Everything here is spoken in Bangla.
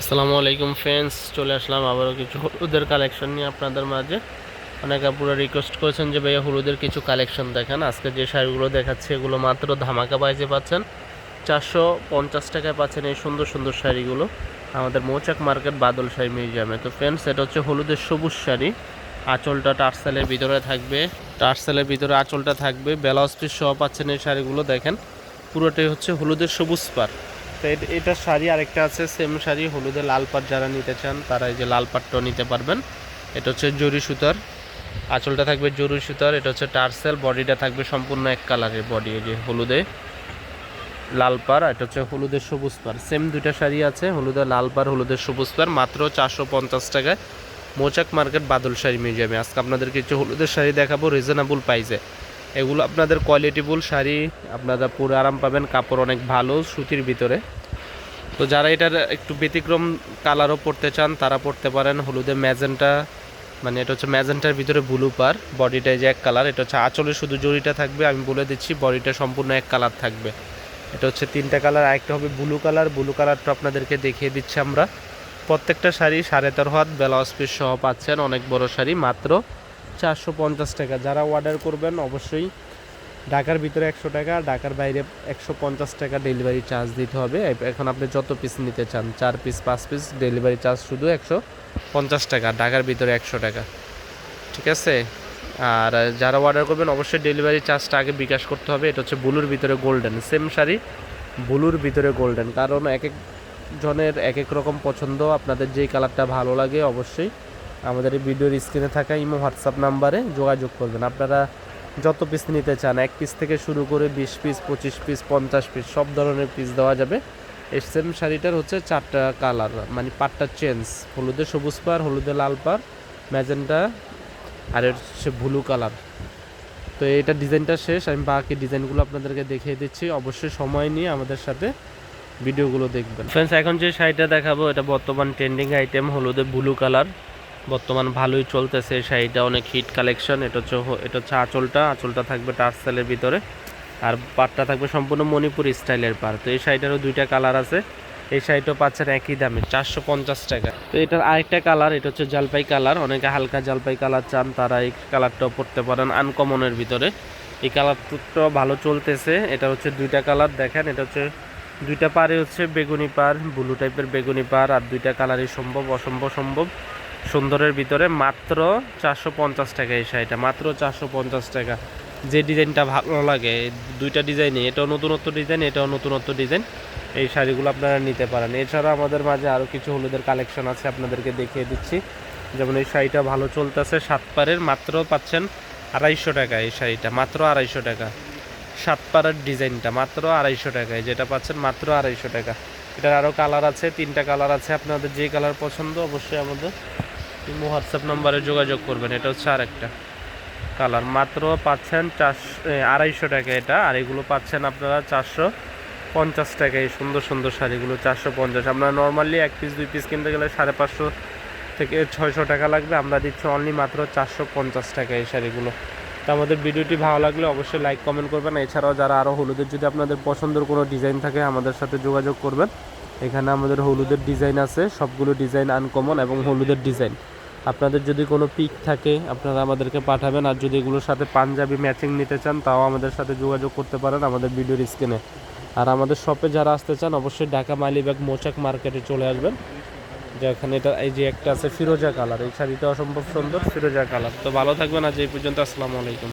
আসসালামু আলাইকুম ফ্রেন্ডস চলে আসলাম আবারও কিছু হলুদের কালেকশন নিয়ে আপনাদের মাঝে। অনেকে আপুরা রিকোয়েস্ট করেছেন যে ভাইয়া হলুদের কিছু কালেকশন দেখান। আজকে যে শাড়িগুলো দেখাচ্ছে, এগুলো মাত্র ধামাকা বাইজে পাচ্ছেন। চারশো পঞ্চাশ টাকায় পাচ্ছেন এই সুন্দর সুন্দর শাড়িগুলো। আমাদের মৌচাক মার্কেট বাদল শাড়ি মিউজিয়ামে। তো ফ্রেন্ডস এটা হচ্ছে হলুদের সবুজ শাড়ি। আঁচলটা টার্সেলের ভিতরে থাকবে। টার্সেলের ভিতরে আঁচলটা থাকবে। ব্লাউজ পিস সহ পাচ্ছেন এই শাড়িগুলো, দেখেন। পুরোটাই হচ্ছে হলুদের সবুজ পার এটা শাড়ি আরেকটা আছে সেম শাড়ি, হলুদে লাল পাট যারা নিতে চান, তারা এই যে লাল পাটটাও নিতে পারবেন। এটা হচ্ছে জরি সুতার, আঁচলটা থাকবে জরি সুতার, এটা হচ্ছে টার্সেল, বডিটা থাকবে সম্পূর্ণ এক কালারের বডি এই যে হলুদে লাল পার এটা হচ্ছে হলুদের সবুজ পার সেম দুইটা শাড়ি আছে, হলুদে লাল পার হলুদের সবুজ পার মাত্র চারশো পঞ্চাশ টাকায়। মোচাক মার্কেট বাদল শাড়ি মিউজিয়ামে। আজকে আপনাদেরকে কিছু হলুদের শাড়ি দেখাবো রিজনেবল প্রাইসে এগুলো আপনাদের কোয়ালিটিফুল শাড়ি। আপনারা পুরো আরাম পাবেন, কাপড় অনেক ভালো, সুতির ভিতরে। তো যারা এটার একটু ব্যতিক্রম কালারও পড়তে চান, তারা পড়তে পারেন হলুদে ম্যাজেন্টা মানে এটা হচ্ছে ম্যাজেন্টার ভিতরে ব্লু পার বডিটা যে এক কালার এটা হচ্ছে আঁচলে শুধু জড়িটা থাকবে, আমি বলে দিচ্ছি বডিটা সম্পূর্ণ এক কালার থাকবে। এটা হচ্ছে তিনটা কালার আরেকটা হবে ব্লু কালার ব্লু কালারটা আপনাদেরকে দেখিয়ে দিচ্ছি আমরা। প্রত্যেকটা শাড়ি সাড়ে তেরো হাত, ব্লাউজ পিস সহ পাচ্ছেন, অনেক বড় শাড়ি, মাত্র চারশো পঞ্চাশ টাকা। যারা অর্ডার করবেন, অবশ্যই ঢাকার ভিতরে একশো টাকা, ঢাকার বাইরে একশো পঞ্চাশ টাকা ডেলিভারি চার্জ দিতে হবে। এখন আপনি যত পিস নিতে চান, চার পিস পাঁচ পিস ডেলিভারি চার্জ শুধু একশো পঞ্চাশ টাকা, ঢাকার ভিতরে একশো টাকা। ঠিক আছে? আর যারা অর্ডার করবেন, অবশ্যই ডেলিভারি চার্জটা আগে বিকাশ করতে হবে। এটা হচ্ছে ব্লুর ভিতরে গোল্ডেন সেম শাড়ি, ব্লুর ভিতরে গোল্ডেন কারণ এক এক জনের এক এক রকম পছন্দ, আপনাদের যেই কালারটা ভালো লাগে, অবশ্যই আমাদের এই ভিডিওর স্ক্রিনে থাকা ইমো হোয়াটসঅ্যাপ নাম্বারে যোগাযোগ করবেন। আপনারা যত পিস নিতে চান, এক পিস থেকে শুরু করে বিশ পিস পঁচিশ পিস পঞ্চাশ পিস সব ধরনের পিস দেওয়া যাবে। এই সেম শাড়িটার হচ্ছে চারটা কালার মানে পাটটা চেঞ্জ হলুদে সবুজ পার হলুদে লাল পার ম্যাজেন্টা আর এর হচ্ছে ব্লু কালার তো এটা ডিজাইনটা শেষ, আমি বাকি ডিজাইনগুলো আপনাদেরকে দেখিয়ে দিচ্ছি। অবশ্যই সময় নিয়ে আমাদের সাথে ভিডিওগুলো দেখবেন। ফ্রেন্ডস এখন যে শাড়িটা দেখাবো, এটা বর্তমান ট্রেন্ডিং আইটেম হলুদে ব্লু কালার বর্তমান ভালোই চলতেছে এই শাড়িটা অনেক হিট কালেকশন এটা হচ্ছে এটা হচ্ছে আঁচলটা আঁচলটা থাকবে টার্সেলের ভিতরে। আর পাটটা থাকবে সম্পূর্ণ মণিপুর স্টাইলের পার তো এই শাড়িটারও দুইটা কালার আছে, এই শাড়িটাও পাচ্ছেন একই দামে, চারশো পঞ্চাশ টাকা। তো এটার আরেকটা কালার এটা হচ্ছে জলপাই কালার অনেকে হালকা জলপাই কালার চান, তারা এই কালারটাও পরতে পারেন আনকমনের ভিতরে। এই কালারটাও ভালো চলতেছে, এটা হচ্ছে দুইটা কালার দেখেন, এটা হচ্ছে দুইটা পারে হচ্ছে বেগুনি পার ব্লু টাইপের বেগুনি পার আর দুইটা কালারই সম্ভব, অসম্ভব, সম্ভব। সুন্দরের ভিতরে মাত্র চারশো পঞ্চাশ টাকা এই শাড়িটা, মাত্র চারশো পঞ্চাশ টাকা। যে ডিজাইনটা ভালো লাগে, দুইটা ডিজাইনই, এটাও নতুনত্ব ডিজাইন, এটাও নতুনত্ব ডিজাইন, এই শাড়িগুলো আপনারা নিতে পারেন। এছাড়া আমাদের মাঝে আরও কিছু হলুদের কালেকশন আছে, আপনাদেরকে দেখিয়ে দিচ্ছি। যেমন এই শাড়িটা ভালো চলতেছে, সাত পারের মাত্র পাচ্ছেন আড়াইশো টাকা এই শাড়িটা, মাত্র আড়াইশো টাকা। সাত পাড়ার ডিজাইনটা, মাত্র আড়াইশো টাকায় যেটা পাচ্ছেন মাত্র আড়াইশো টাকা। এটার আরও কালার আছে, তিনটা কালার আছে, আপনাদের যে কালার পছন্দ অবশ্যই আমাদের ইমো, হোয়াটসঅ্যাপ নাম্বারে যোগাযোগ করবেন, এটা হচ্ছে আরেকটা কালার। মাত্র পাচ্ছেন চারশো আড়াইশো টাকা এটা, আর এগুলো পাচ্ছেন আপনারা চারশো পঞ্চাশ টাকা এই সুন্দর সুন্দর শাড়িগুলো, চারশো পঞ্চাশ। আপনারা নর্মালি এক পিস দুই পিস কিনতে গেলে সাড়ে পাঁচশো থেকে ছয়শো টাকা লাগবে, আমরা দিচ্ছি অনলি মাত্র চারশো পঞ্চাশ টাকা এই শাড়িগুলো। তো আমাদের ভিডিওটি ভালো লাগলে অবশ্যই লাইক কমেন্ট করবেন। এছাড়াও যারা আরও হলুদের যদি আপনাদের পছন্দের কোনো ডিজাইন থাকে, আমাদের সাথে যোগাযোগ করবেন। এখানে আমাদের হলুদের ডিজাইন আছে, সবগুলো ডিজাইন আনকমন এবং হলুদের ডিজাইন। আপনাদের যদি কোনো পিক থাকে, আপনারা আমাদেরকে পাঠাবেন, আর যদি এগুলোর সাথে পাঞ্জাবি ম্যাচিং নিতে চান, তাও আমাদের সাথে যোগাযোগ করতে পারেন আমাদের ভিডিওর স্ক্রিনে আর আমাদের শপে যারা আসতে চান, অবশ্যই ঢাকা মালিবাগ মোচাক মার্কেটে চলে আসবেন। যেখানে এটা, এই যে একটা আছে ফিরোজা কালার, এই শাড়িটা অসম্ভব সুন্দর ফিরোজা কালার। তো ভালো থাকবেন, আজ এই পর্যন্ত, আসসালামু আলাইকুম।